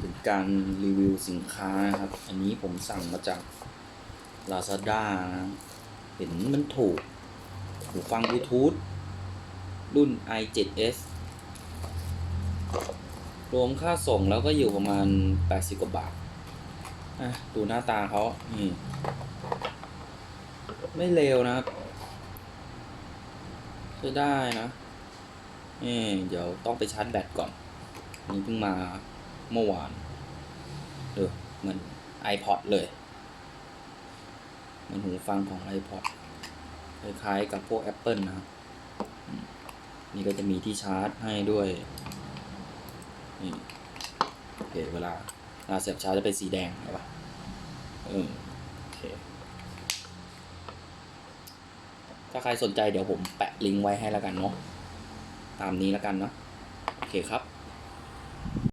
เป็นการรีวิวสินค้านะครับ อันนี้ผมสั่งมาจาก Lazada นะเห็นมันถูก หูฟังบลูทูธรุ่น i7s รวมค่าส่งแล้วก็อยู่ประมาณ 80 กว่าบาท อะ ดูหน้าตาเขานี่ไม่เลวนะครับใช้ได้นะนี่เดี๋ยวต้องไปชาร์จแบตก่อนนนี้เพิ่งมา เมื่อวานเออเหมือน iPod เลยเหมันหูฟังของ iPod คล้ายๆกับพวก Apple นะครับนี่ก็จะมีที่ชาร์จให้ด้วย นี่โอเคเวลาเวลาเสียบชาร์จจะเป็นสีแดงใช่ปะเออโอเค ถ้าใครสนใจเดี๋ยวผมแปะลิงก์ไว้ให้แล้วกันเนาะ ตามนี้แล้วกันเนาะ โอเคครับ